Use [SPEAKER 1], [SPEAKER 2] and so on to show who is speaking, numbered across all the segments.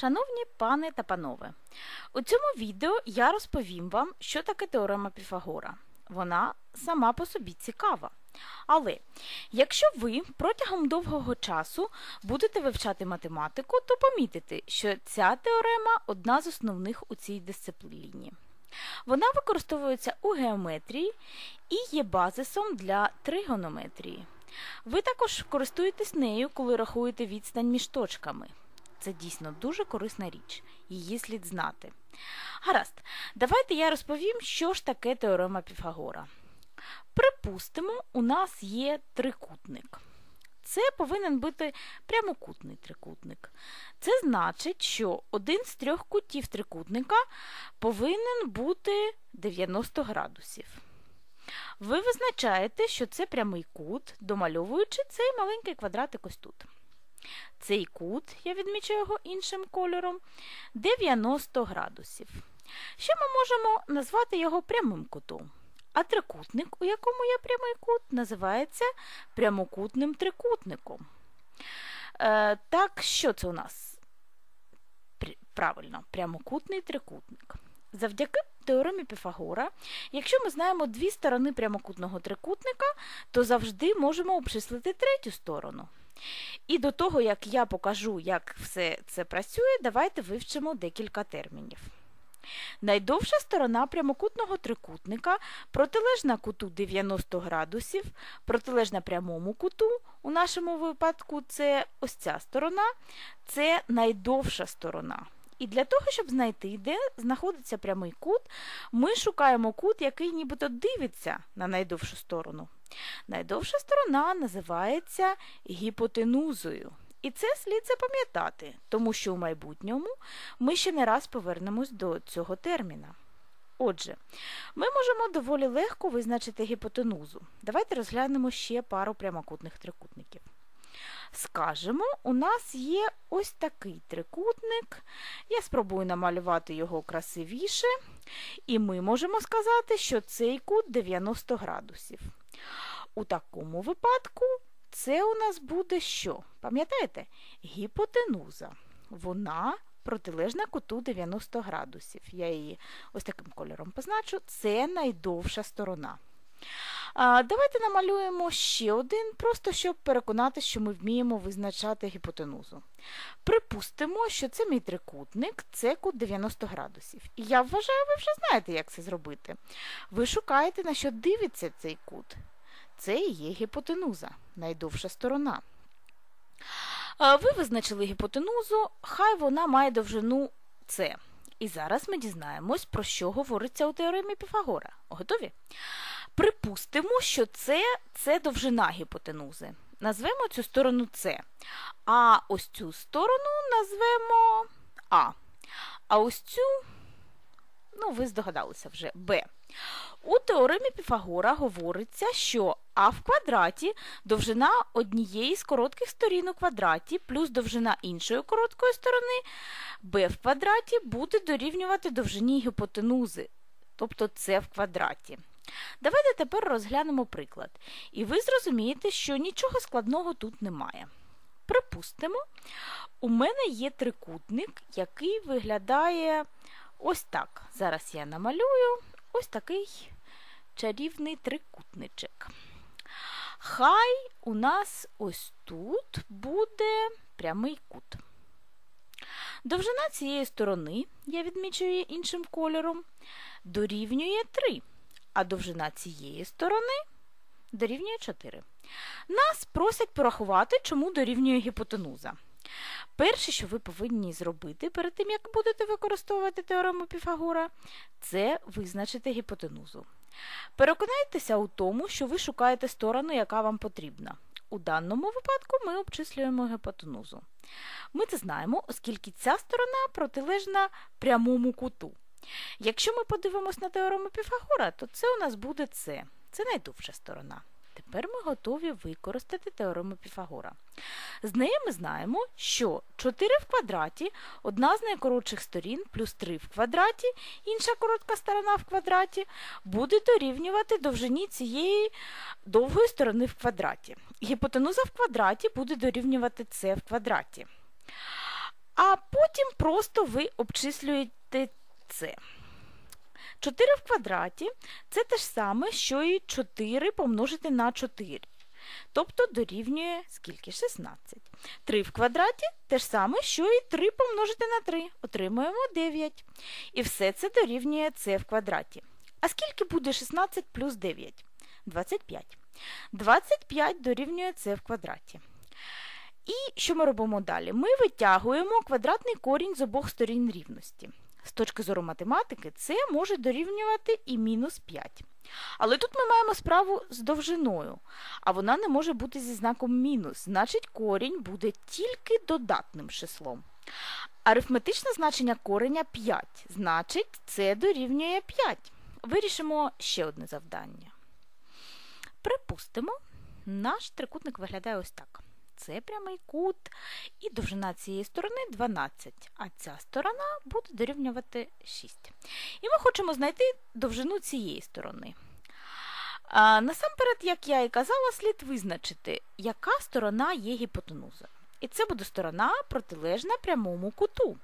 [SPEAKER 1] Шановні пани та панове, у цьому відео я розповім вам, що таке теорема Піфагора. Вона сама по собі цікава. Але якщо ви протягом довгого часу будете вивчати математику, то помітите, що ця теорема одна з основних у цій дисципліні. Вона використовується у геометрії і є базисом для тригонометрії. Ви також користуєтесь нею, коли рахуєте відстань між точками. Це дійсно дуже корисна річ, її слід знати. Гаразд, давайте я розповім, що ж таке теорема Піфагора. Припустимо, у нас є трикутник. Це повинен бути прямокутний трикутник. Це значить, що один з трьох кутів трикутника повинен бути 90 градусів. Ви визначаєте, що це прямий кут, домальовуючи цей маленький квадратик ось тут. Цей кут, я відмічу його іншим кольором, 90 градусів. Ще ми можемо назвати його прямим кутом. А трикутник, у якому є прямий кут, називається прямокутним трикутником. Е, Так, що це у нас? Правильно, прямокутний трикутник. Завдяки теоремі Піфагора, якщо ми знаємо дві сторони прямокутного трикутника, то завжди можемо обчислити третю сторону. І до того, як я покажу, як все це працює, давайте вивчимо декілька термінів. Найдовша сторона прямокутного трикутника протилежна куту 90 градусів, протилежна прямому куту, у нашому випадку це ось ця сторона, це найдовша сторона. І для того, щоб знайти, де знаходиться прямий кут, ми шукаємо кут, який нібито дивиться на найдовшу сторону. Найдовша сторона називається гіпотенузою. І це слід запам'ятати, тому що у майбутньому ми ще не раз повернемось до цього терміна. Отже, ми можемо доволі легко визначити гіпотенузу. Давайте розглянемо ще пару прямокутних трикутників. Скажемо, у нас є ось такий трикутник. Я спробую намалювати його красивіше. І ми можемо сказати, що цей кут 90 градусів. У такому випадку це у нас буде що? Пам'ятаєте? Гіпотенуза. Вона протилежна куту 90 градусів. Я її ось таким кольором позначу. Це найдовша сторона. Давайте намалюємо ще один, просто щоб переконати, що ми вміємо визначати гіпотенузу. Припустимо, що це мій трикутник, це кут 90 градусів. І я вважаю, ви вже знаєте, як це зробити. Ви шукаєте, на що дивиться цей кут. Це і є гіпотенуза, найдовша сторона. Ви визначили гіпотенузу, хай вона має довжину С. І зараз ми дізнаємось, про що говориться у теоремі Піфагора. Готові? Припустимо, що це, це довжина гіпотенузи. Назвемо цю сторону С. А ось цю сторону назвемо А. А ось цю, ну, ви здогадалися вже, Б. У теоремі Піфагора говориться, що А в квадраті довжина однієї з коротких сторін у квадраті плюс довжина іншої короткої сторони Б в квадраті буде дорівнювати довжині гіпотенузи, тобто С в квадраті. Давайте тепер розглянемо приклад. І ви зрозумієте, що нічого складного тут немає. Припустимо, у мене є трикутник, який виглядає ось так. Зараз я намалюю ось такий чарівний трикутничок. Хай у нас ось тут буде прямий кут. Довжина цієї сторони, я відмічу її іншим кольором, дорівнює 3, а довжина цієї сторони дорівнює 4. Нас просять порахувати, чому дорівнює гіпотенуза. Перше, що ви повинні зробити перед тим, як будете використовувати теорему Піфагора, це визначити гіпотенузу. Переконайтеся у тому, що ви шукаєте сторону, яка вам потрібна. У даному випадку ми обчислюємо гіпотенузу. Ми це знаємо, оскільки ця сторона протилежна прямому куту. Якщо ми подивимось на теорему Піфагора, то це у нас буде С. Це найдовша сторона. Тепер ми готові використати теорему Піфагора. З неї ми знаємо, що 4 в квадраті одна з найкоротших сторін, плюс 3 в квадраті, інша коротка сторона в квадраті, буде дорівнювати довжині цієї довгої сторони в квадраті. Гіпотенуза в квадраті буде дорівнювати С в квадраті. А потім просто ви обчислюєте це. 4 в квадраті це те ж саме, що і 4 помножити на 4. Тобто дорівнює скільки? 16. 3 в квадраті те ж саме, що і 3 помножити на 3. Отримуємо 9. І все це дорівнює це в квадраті. А скільки буде 16 плюс 9? 25. 25 дорівнює це в квадраті. І що ми робимо далі? Ми витягуємо квадратний корінь з обох сторін рівності. З точки зору математики, це може дорівнювати і мінус 5. Але тут ми маємо справу з довжиною, а вона не може бути зі знаком мінус, значить корінь буде тільки додатним числом. Арифметичне значення кореня 5, значить це дорівнює 5. Вирішимо ще одне завдання. Припустимо, наш трикутник виглядає ось так. Це прямий кут, і довжина цієї сторони 12, а ця сторона буде дорівнювати 6. І ми хочемо знайти довжину цієї сторони. А, Насамперед, як я і казала, слід визначити, яка сторона є гіпотенузою. І це буде сторона протилежна прямому куту.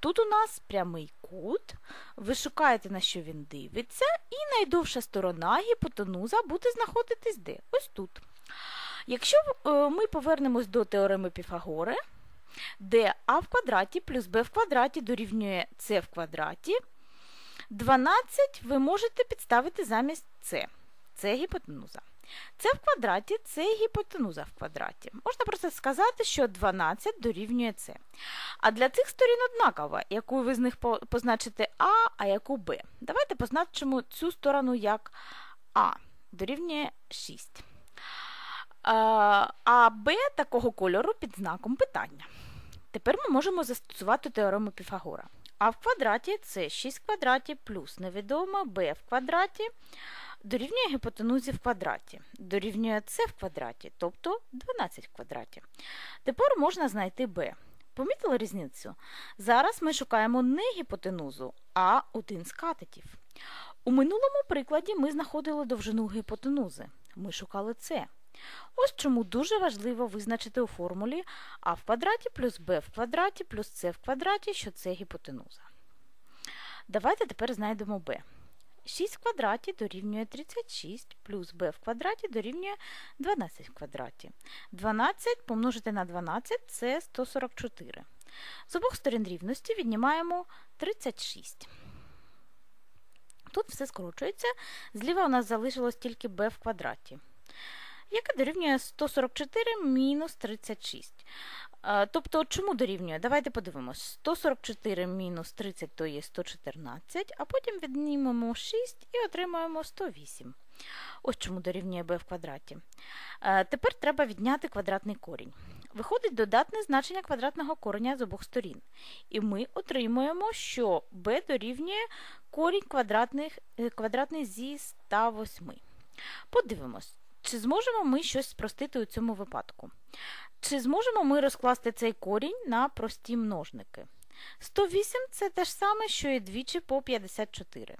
[SPEAKER 1] Тут у нас прямий кут, ви шукаєте, на що він дивиться, і найдовша сторона гіпотенуза буде знаходитись де? Ось тут. Якщо е, ми повернемось до теореми Піфагори, де а в квадраті плюс b в квадраті дорівнює c в квадраті, 12 ви можете підставити замість c. Це гіпотенуза. Це в квадраті це гіпотенуза в квадраті. Можна просто сказати, що 12 дорівнює С. А для цих сторін однаково, яку ви з них позначите А, а яку Б. Давайте позначимо цю сторону як А, дорівнює 6. А Б такого кольору під знаком питання. Тепер ми можемо застосувати теорему Піфагора. А в квадраті це 6 квадратів плюс невідомо b в квадраті дорівнює гіпотенузі в квадраті, дорівнює c в квадраті, тобто 12 в квадраті. Тепер можна знайти b. Помітили різницю? Зараз ми шукаємо не гіпотенузу, а один з катетів. У минулому прикладі ми знаходили довжину гіпотенузи. Ми шукали це. Ось чому дуже важливо визначити у формулі а в квадраті плюс b в квадраті плюс c в квадраті, що це гіпотенуза. Давайте тепер знайдемо b. 6 в квадраті дорівнює 36 плюс b в квадраті дорівнює 12 в квадраті. 12 помножити на 12 це 144. З обох сторін рівності віднімаємо 36. Тут все скорочується. Зліва у нас залишилось тільки b в квадраті яке дорівнює 144 мінус 36. Тобто, чому дорівнює? Давайте подивимось. 144 мінус 30 то є 114, а потім віднімемо 6 і отримаємо 108. Ось чому дорівнює b в квадраті. Тепер треба відняти квадратний корінь. Виходить додатне значення квадратного кореня з обох сторін. І ми отримуємо, що b дорівнює корінь е, квадратний зі 108. Подивимось. Чи зможемо ми щось спростити у цьому випадку? Чи зможемо ми розкласти цей корінь на прості множники? 108 це те ж саме, що і двічі по 54.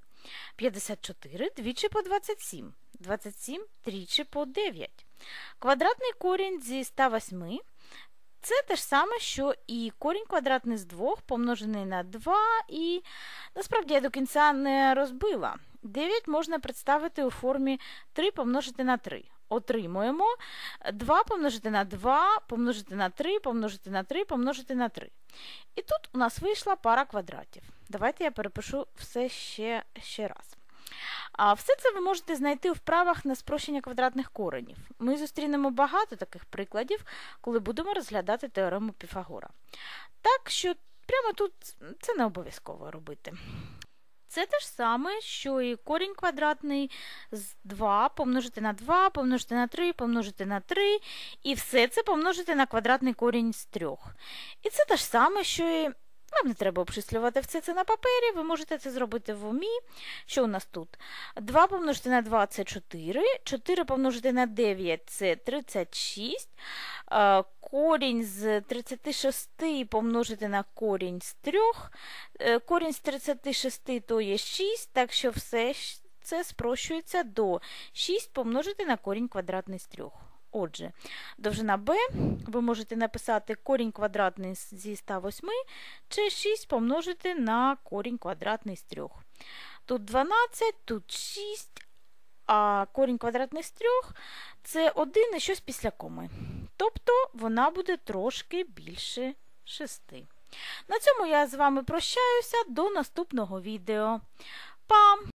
[SPEAKER 1] 54 двічі по 27. 27 тричі по 9. Квадратний корінь зі 108 це те ж саме, що і корінь квадратний з 2 помножений на 2, і насправді я до кінця не розбила. 9 можна представити у формі 3 помножити на 3. Отримуємо 2 помножити на 2, помножити на 3, помножити на 3, помножити на 3. І тут у нас вийшла пара квадратів. Давайте я перепишу все ще, ще раз. А Все це ви можете знайти в вправах на спрощення квадратних коренів. Ми зустрінемо багато таких прикладів, коли будемо розглядати теорему Піфагора. Так що прямо тут це не обов'язково робити. Це те ж саме, що і корінь квадратний з 2 помножити на 2, помножити на 3, помножити на 3, і все це помножити на квадратний корінь з 3. І це те ж саме, що і вам не треба обчислювати все це на папері, ви можете це зробити в умі. Що у нас тут? 2 помножити на 2 це 4, 4 помножити на 9 це 36. Корінь з 36 помножити на корінь з 3. Е, корінь з 36 то є 6, так що все це спрощується до 6 помножити на корінь квадратний з 3. Отже, довжина b ви можете написати корінь квадратний зі 108 чи 6 помножити на корінь квадратний з 3. Тут 12, тут 6, а корінь квадратний з 3 це 1 і щось після коми. Тобто вона буде трошки більше 6. На цьому я з вами прощаюся до наступного відео. Па!